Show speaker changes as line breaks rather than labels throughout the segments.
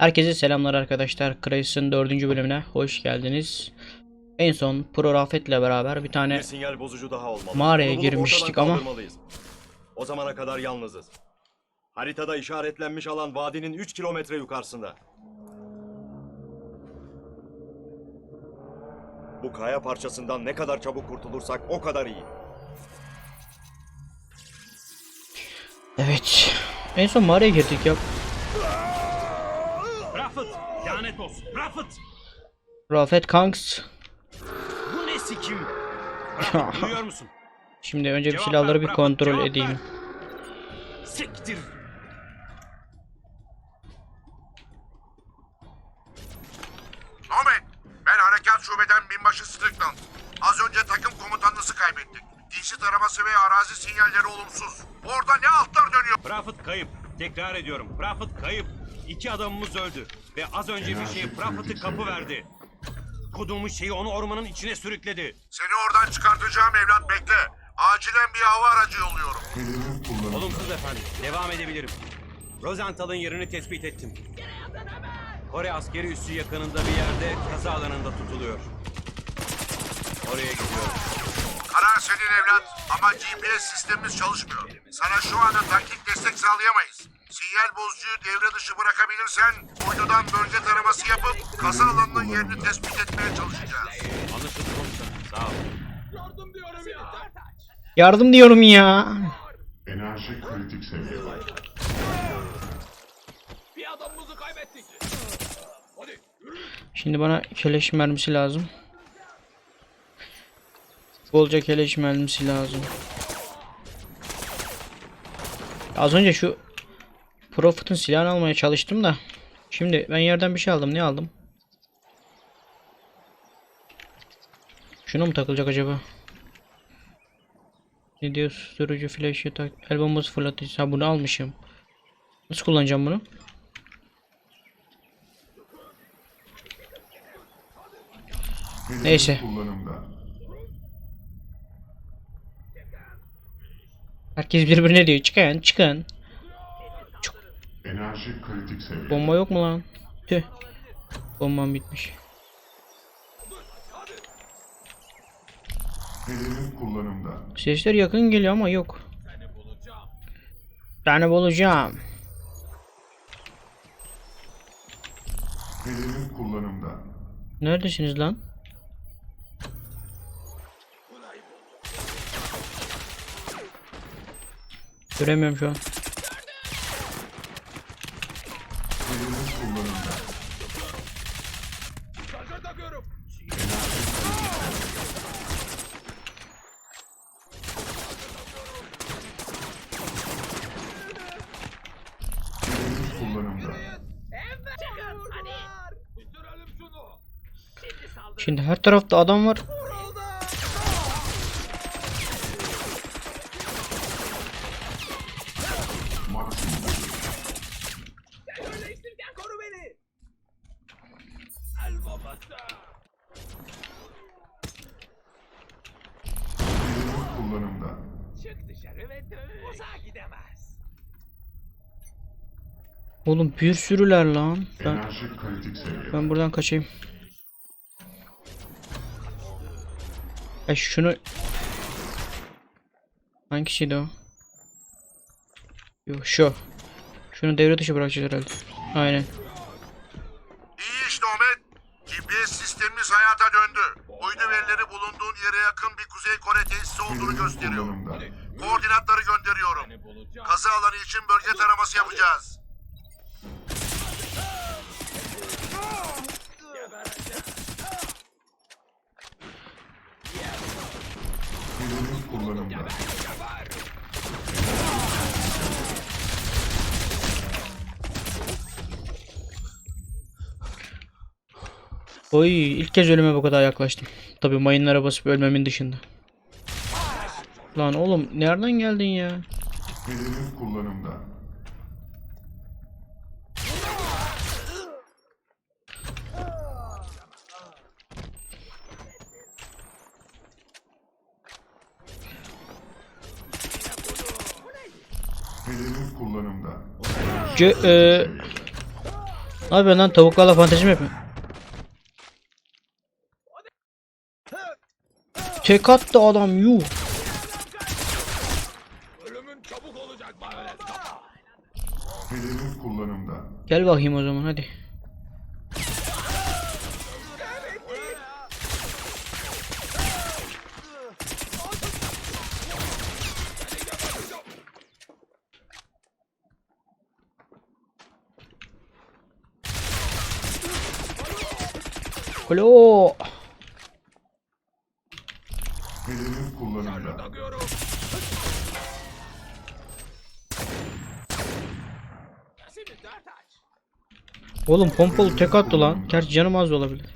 Herkese selamlar arkadaşlar. Crysis'in 4. bölümüne hoş geldiniz. En son Pro Rafet'le beraber bir tane
Bir sinyal bozucu daha olmalı.
Mağaraya
Onu
girmiştik ama-.
O zamana kadar yalnızız. Haritada işaretlenmiş alan vadinin 3 kilometre yukarısında. Bu kaya parçasından ne kadar çabuk kurtulursak o kadar iyi.
Evet. En son mağaraya girdik ya.
Rafet! Lanet olsun! Rafet!
Rafet Kanks.
Bu ne sikim? Rafet duyuyor musun?
Şimdi önce bir
Cevap
silahları
ver,
bir
Rafet,
kontrol
cevap
edeyim.
ver. Siktir!
Ahmet, ben harekat şubeden binbaşı Strickland. Az önce takım komutanınızı kaybettik. DC taraması ve arazi sinyalleri olumsuz. Orada ne altlar dönüyor?
Rafet kayıp. Tekrar ediyorum. Rafet kayıp. İki adamımız öldü. Ve az önce bir şey Rafet'i kapı verdi. Kuduğumuz şeyi onu ormanın içine sürükledi.
Seni oradan çıkartacağım evlat bekle. Acilen bir hava aracı yolluyorum.
Olumsuz efendim. Devam edebilirim. Rosenthal'ın yerini tespit ettim. Kore askeri üssü yakınında bir yerde kaza alanında tutuluyor. Oraya gidiyorum.
Karar senin evlat ama GPS sistemimiz çalışmıyor. Sana şu anda taktik destek sağlayamayız. Sinyal bozucuyu devre dışı bırakabilirsen uydudan bölge taraması yapıp kaza alanının yerini tespit etmeye çalışacağız.
Anlaşıldı komutanım. Sağ ol.
Yardım diyorum ya.
Enerji kritik seviyede.
Şimdi bana keleş mermisi lazım. Bolca keleş mermisi lazım. Az önce şu Profit'in silahını almaya çalıştım da. Şimdi ben yerden bir şey aldım. Ne aldım? Şuna mı takılacak acaba? Ne diyor? Susturucu flaşı tak. El bombası fırlatıcı. Ha bunu almışım. Nasıl kullanacağım bunu? Neyse. Herkes birbirine diyor. Çıkın çıkın.
Enerji kritik seviyede.
Bomba yok mu lan? Tüh. Bombam bitmiş.
Hedefin kullanımda.
Sesler yakın geliyor ama yok. Seni bulacağım.
Hedefin kullanımda.
Neredesiniz lan? Göremiyorum şu an.
Hedefin kullanımda.
Şimdi her tarafta adam var.
Hedefin kullanımda.
Oğlum bir sürüler lan. Ben,
Enerji kritik seviyede.
ben buradan kaçayım. Ya şunu Hangisiydi o? Yok şu. Şunu devre dışı bırakacağız herhalde. Aynen.
GPS sistemimiz hayata döndü. Uydu verileri bulunduğun yere yakın bir Kuzey Kore tesisi olduğunu gösteriyor. Koordinatları gönderiyorum. Kaza alanı için bölge taraması yapacağız.
Hedefin kullanımda.
Oy ilk kez ölüme bu kadar yaklaştım. Tabi mayınlara basıp ölmemin dışında. Lan oğlum nereden geldin ya?
Hedefin kullanımda. Hedefin kullanımda.
Gö e, Ne yapıyorsun lan tavuklarla fantezi mi yapıyorsun? Tek attı adam yuh.
Hedefin kullanımda.
Gel bakayım o zaman hadi. Alo.
Hedefin kullanımda.
Oğlum pompalı tek attı lan. Gerçi canım az olabilir.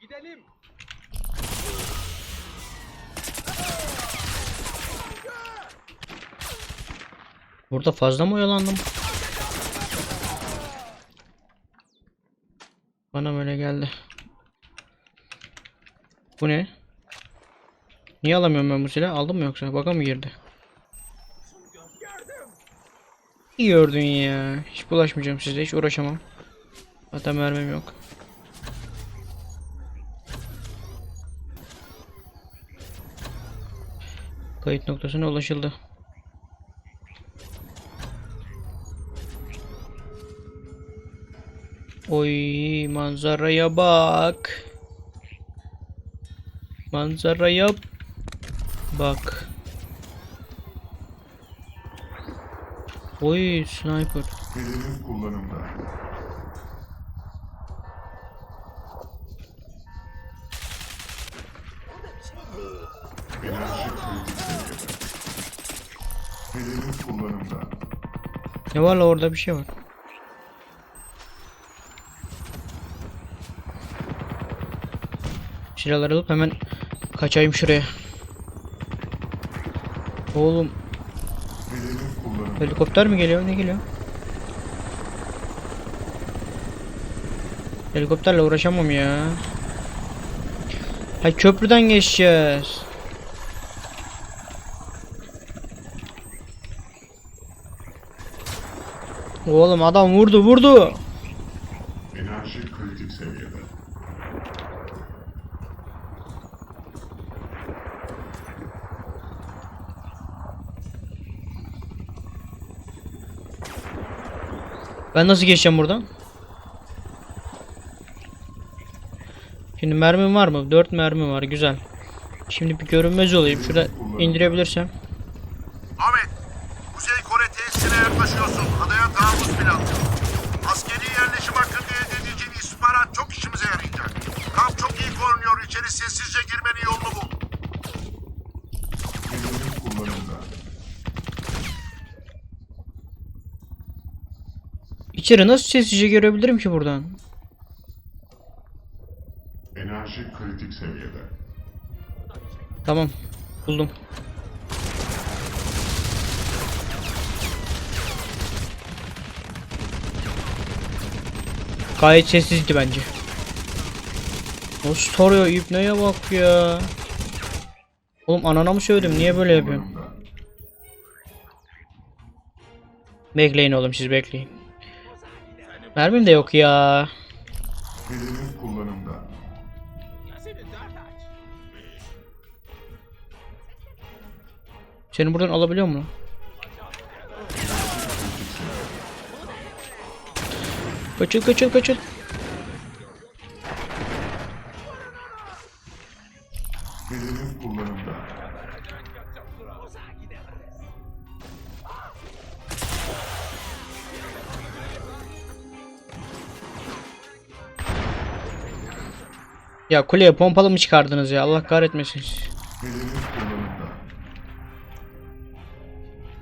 Gidelim.
Burada fazla mı oyalandım? Bana böyle geldi. Bu ne? Niye alamıyorum ben bu silahı? Aldım mı yoksa? Baka mı girdi? İyi gördün ya. Hiç bulaşmayacağım size. Hiç uğraşamam. Hatta mermim yok. Kayıt noktasına ulaşıldı. Oy manzaraya bak. Manzaraya bak. Oy sniper.
Kullanımda. Hedefin kullanımda.
Ne var la orada bir şey var. Silahları alıp hemen kaçayım şuraya. Oğlum helikopter mi geliyor? Ne geliyor? Helikopterle uğraşamam ya. Hay köprüden geçeceğiz. Oğlum adam vurdu vurdu.
Enerji kritik seviyede.
Ben nasıl geçeceğim buradan? Şimdi mermim var mı? 4 mermi var güzel. Şimdi bir görünmez olayım. Şurada indirebilirsem.
İçeri
nasıl sessizce görebilirim ki buradan?
Enerji kritik seviyede.
Tamam. Buldum. Gayet sessizdi bence. Nasıl tarıyor İbne'ye bak ya. Oğlum anana mı söyledim? Niye böyle yapıyorsun? Bekleyin oğlum siz bekleyin. Mermim de yok ya.
Hedefin kullanımda.
Seni buradan alabiliyor mu? Kaçıl kaçıl kaçıl. Ya kuleye pompalı mı çıkardınız ya? Allah kahretmesin.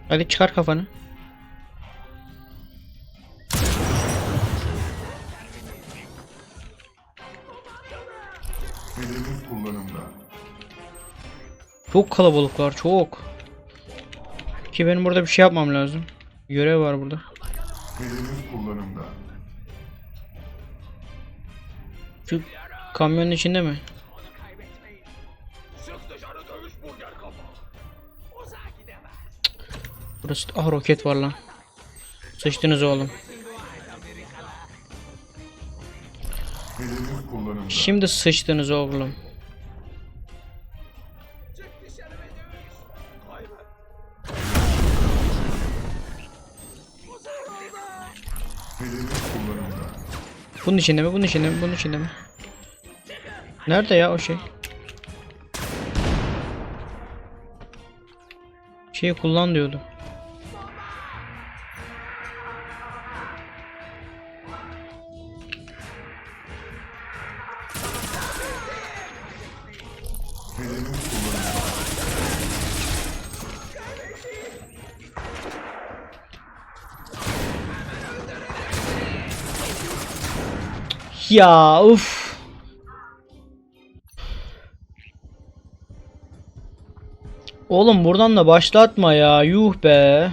Hadi çıkar kafanı. Çok kalabalıklar çok. Ki benim burada bir şey yapmam lazım. Görev var burada. Şu kamyonun içinde mi? Burası ah roket var lan. Sıçtınız oğlum. Şimdi sıçtınız oğlum. Bunun içinde mi? Bunun içinde mi? Bunun içinde mi? Nerede ya o şey? Şeyi kullan diyordu. Ya uf. Oğlum buradan da başlatma ya. Yuh be.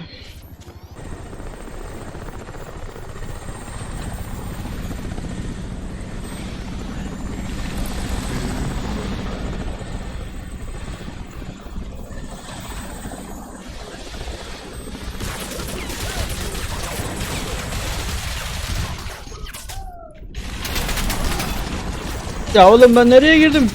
Ya oğlum ben nereye girdim?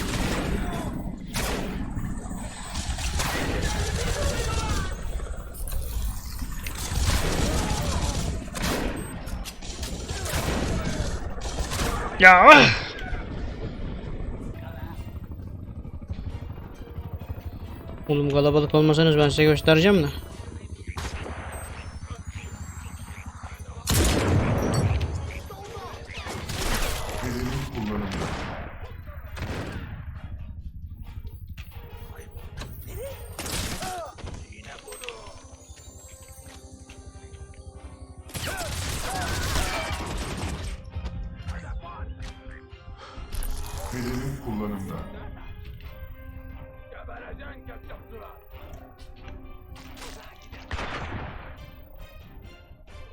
Ya. Oğlum kalabalık olmasanız ben size göstereceğim de.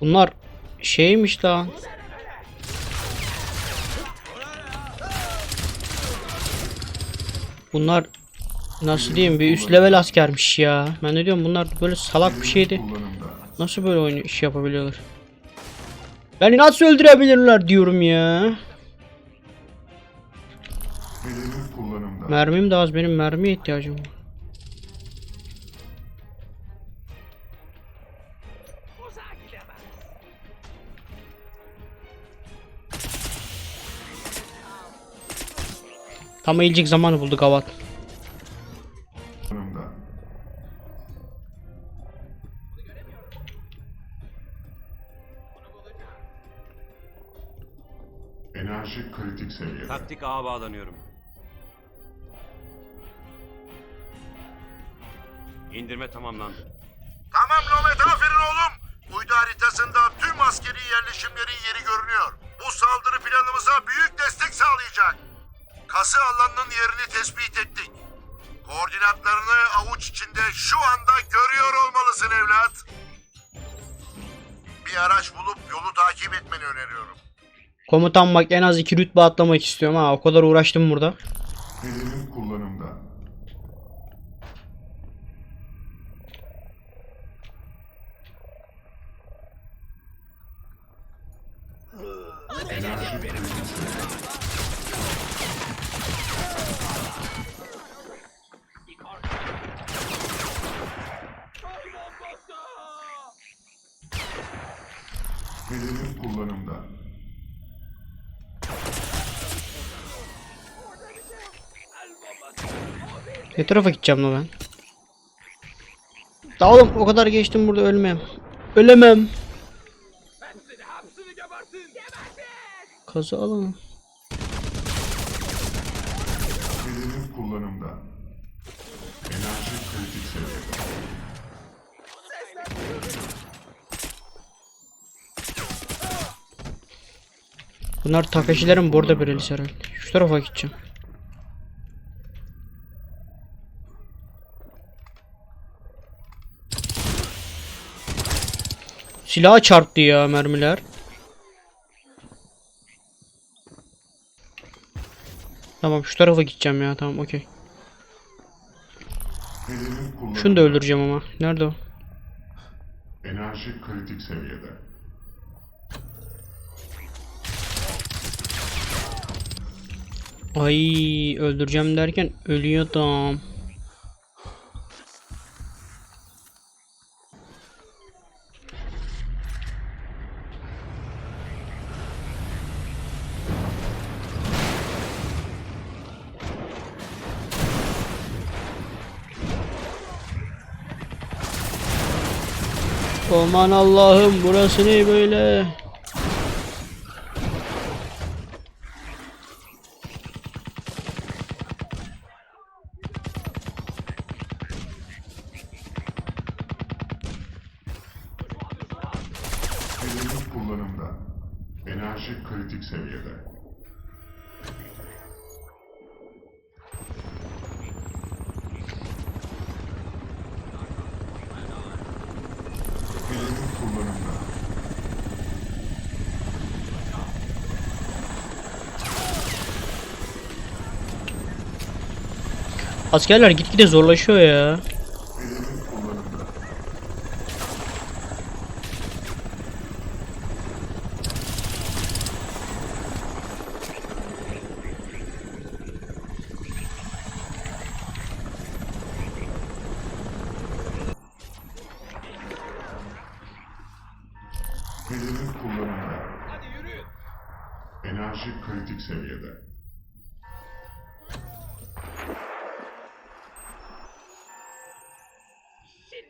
Bunlar şeymiş lan. Bunlar nasıl diyeyim bir üst level askermiş ya. Ben ne diyorum bunlar böyle salak bir şeydi. Nasıl böyle oyun iş yapabiliyorlar? Beni nasıl öldürebilirler diyorum ya. Mermim de az benim mermiye ihtiyacım var. Tam eğilecek zamanı bulduk Avat.
Enerji kritik seviyede.
Taktik ağa bağlanıyorum. İndirme tamamlandı.
Tamam Nomet aferin oğlum. Uydu haritasında tüm askeri yerleşimlerin yeri görünüyor. Bu saldırı planımıza büyük destek sağlayacak. Kası alanının yerini tespit ettik. Koordinatlarını avuç içinde şu anda görüyor olmalısın evlat. Bir araç bulup yolu takip etmeni öneriyorum.
Komutan bak en az iki rütbe atlamak istiyorum ha. O kadar uğraştım burada.
Hedefin kullanımda. Enerji kritik seviyede. Hedefin kullanımda.
Ne tarafa gideceğim lan ben? Da oğlum o kadar geçtim burada ölmem. Ölemem. Kazı alalım.
Kullanımda. Enerji kritik seviyede.
Bunlar Takashi'lerin burada birisi herhalde. Şu tarafa gideceğim. Silaha çarptı ya mermiler. Tamam şu tarafa gideceğim ya tamam okey. Şunu da öldüreceğim ama. Nerede o?
Enerji kritik seviyede.
Ay öldüreceğim derken ölüyordum. Aman Allah'ım burası ne böyle? Askerler gitgide zorlaşıyor ya.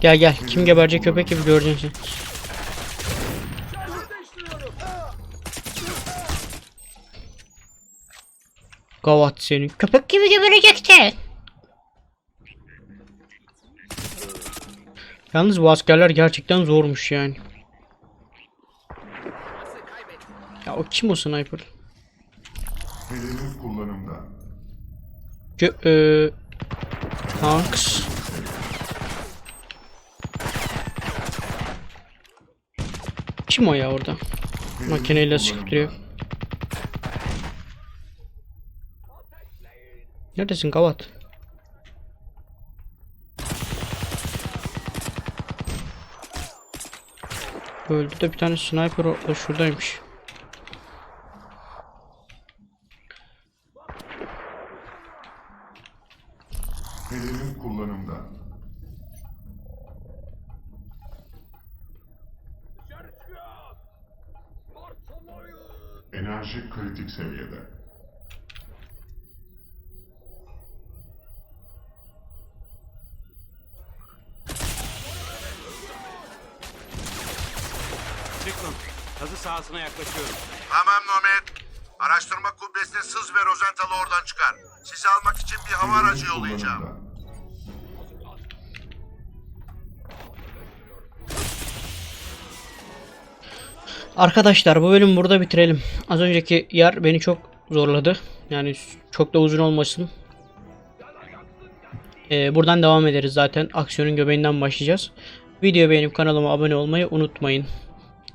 Gel gel. Kim geberecek köpek gibi göreceksin. Gavat seni. Köpek gibi gebereceksin. Yalnız bu askerler gerçekten zormuş yani. Ya o kim o sniper?
Hedefin kullanımda.
Gö eee, Tanks. Kim o ya orada? Makineyle sıkıp duruyor. Neredesin Gavat? Öldü de bir tane sniper şuradaymış.
Hedefin kullanımda. Enerji kritik seviyede.
Strickland, kazı sahasına yaklaşıyorum.
Tamam Nomad. Araştırma kubbesine sız ve Rosenthal'ı oradan çıkar. Sizi almak için bir hava aracı yollayacağım.
Arkadaşlar bu bölüm burada bitirelim. Az önceki yer beni çok zorladı. Yani çok da uzun olmasın. Ee, buradan devam ederiz zaten. Aksiyonun göbeğinden başlayacağız. Videoyu beğenip kanalıma abone olmayı unutmayın.